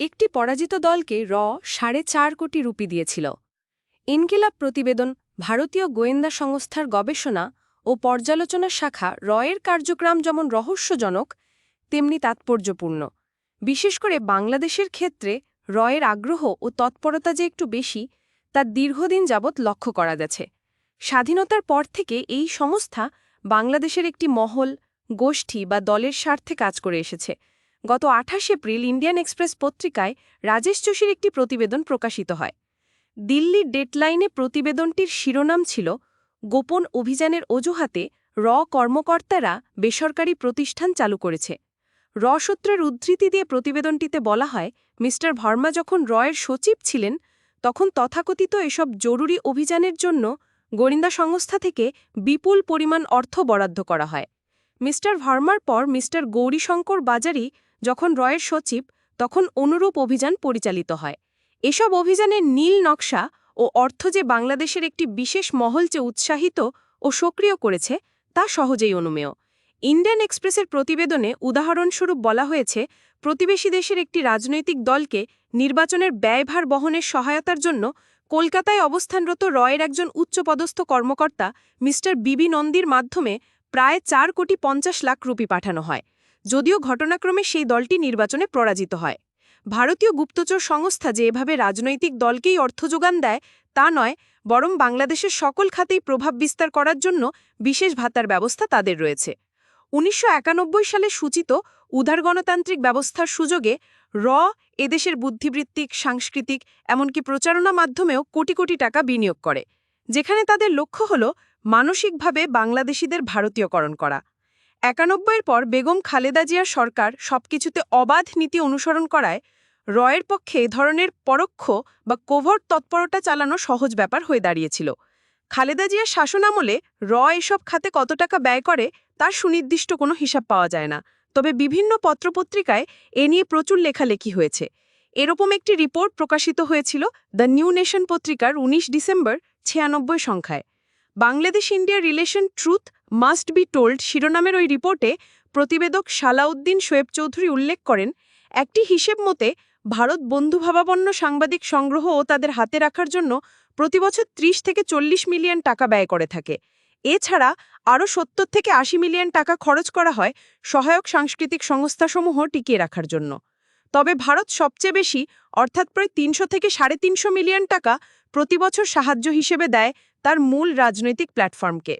একটি পরাজিত দলকে র সাড়ে চার কোটি রুপি দিয়েছিল। ইনকিলাব প্রতিবেদন, ভারতীয় গোয়েন্দা সংস্থার গবেষণা ও পর্যালোচনা শাখা রয়ের কার্যক্রম যেমন রহস্যজনক, তেমনি তাৎপর্যপূর্ণ। বিশেষ করে বাংলাদেশের ক্ষেত্রে রয়ের আগ্রহ ও তৎপরতা যে একটু বেশি, তা দীর্ঘদিন যাবৎ লক্ষ্য করা গেছে। স্বাধীনতার পর থেকে এই সংস্থা বাংলাদেশের একটি মহল, গোষ্ঠী বা দলের স্বার্থে কাজ করে এসেছে। গত আঠাশ এপ্রিল ইন্ডিয়ান এক্সপ্রেস পত্রিকায় রাজেশ যোশীর একটি প্রতিবেদন প্রকাশিত হয়। দিল্লির ডেটলাইনে প্রতিবেদনটির শিরোনাম ছিল, গোপন অভিযানের অজুহাতে র কর্মকর্তারা বেসরকারি প্রতিষ্ঠান চালু করেছে। র সূত্রের উদ্ধৃতি দিয়ে প্রতিবেদনটিতে বলা হয়, মিস্টার ভার্মা যখন রয়ের সচিব ছিলেন, তখন তথাকথিত এসব জরুরি অভিযানের জন্য গোয়েন্দা সংস্থা থেকে বিপুল পরিমাণ অর্থ বরাদ্দ করা হয়। মিস্টার ভার্মার পর মিস্টার গৌরীশঙ্কর বাজারি যখন রয়ের সচিব, তখন অনুরূপ অভিযান পরিচালিত হয়। এসব অভিযানের নীল নকশা ও অর্থ যে বাংলাদেশের একটি বিশেষ মহলচে উৎসাহিত ও সক্রিয় করেছে, তা সহজেই অনুমেয়। ইন্ডিয়ান এক্সপ্রেসের প্রতিবেদনে উদাহরণস্বরূপ বলা হয়েছে, প্রতিবেশী দেশের একটি রাজনৈতিক দলকে নির্বাচনের ব্যয়ভার বহনের সহায়তার জন্য কলকাতায় অবস্থানরত রয়ের একজন উচ্চপদস্থ কর্মকর্তা মিস্টার বিবি নন্দীর মাধ্যমে প্রায় চার কোটি পঞ্চাশ লাখ রুপি পাঠানো হয়। যদিও ঘটনাক্রমে সেই দলটি নির্বাচনে পরাজিত হয়। ভারতীয় গুপ্তচর সংস্থা যে এভাবে রাজনৈতিক দলকেই অর্থ যোগান দেয়, তা নয়, বরং বাংলাদেশের সকল খাতেই প্রভাব বিস্তার করার জন্য বিশেষ ভাতার ব্যবস্থা তাদের রয়েছে। উনিশশো একানব্বই সালে সূচিত উদার গণতান্ত্রিক ব্যবস্থার সুযোগে র এদেশের বুদ্ধিবৃত্তিক, সাংস্কৃতিক, এমনকি প্রচারণা মাধ্যমেও কোটি কোটি টাকা বিনিয়োগ করে, যেখানে তাদের লক্ষ্য হল মানসিকভাবে বাংলাদেশিদের ভারতীয়করণ করা। একানব্বইয়ের পর বেগম খালেদা জিয়ার সরকার সবকিছুতে অবাধ নীতি অনুসরণ করায় রয়ের পক্ষে এ ধরনের পরোক্ষ বা কোভর্ট তৎপরতা চালানো সহজ ব্যাপার হয়ে দাঁড়িয়েছিল। খালেদা জিয়ার শাসনামলে র এসব খাতে কত টাকা ব্যয় করে তার সুনির্দিষ্ট কোনো হিসাব পাওয়া যায় না। তবে বিভিন্ন পত্রপত্রিকায় এ নিয়ে প্রচুর লেখালেখি হয়েছে। এরকম একটি রিপোর্ট প্রকাশিত হয়েছিল দ্য নিউ নেশন পত্রিকার ১৯ ডিসেম্বর ছিয়ানব্বই সংখ্যায়। Bangladesh India relation truth must be told শিরোনামের ওই রিপোর্টে প্রতিবেদক সালাউদ্দিন শোয়েব চৌধুরী উল্লেখ করেন, একটি হিসেব মতে ভারত বন্ধুভাবাপন্ন সাংবাদিক সংগ্রহ ও তাদের হাতে রাখার জন্য প্রতিবছর ৩০ থেকে চল্লিশ মিলিয়ন টাকা ব্যয় করে থাকে। এছাড়া আরও সত্তর থেকে আশি মিলিয়ন টাকা খরচ করা হয় সহায়ক সাংস্কৃতিক সংস্থাসমূহ টিকিয়ে রাখার জন্য। তবে ভারত সবচেয়ে বেশি, অর্থাৎ প্রায় তিনশো থেকে সাড়ে তিনশো মিলিয়ন টাকা প্রতিবছর সাহায্য হিসেবে দেয় তার মূল রাজনৈতিক প্ল্যাটফর্মকে।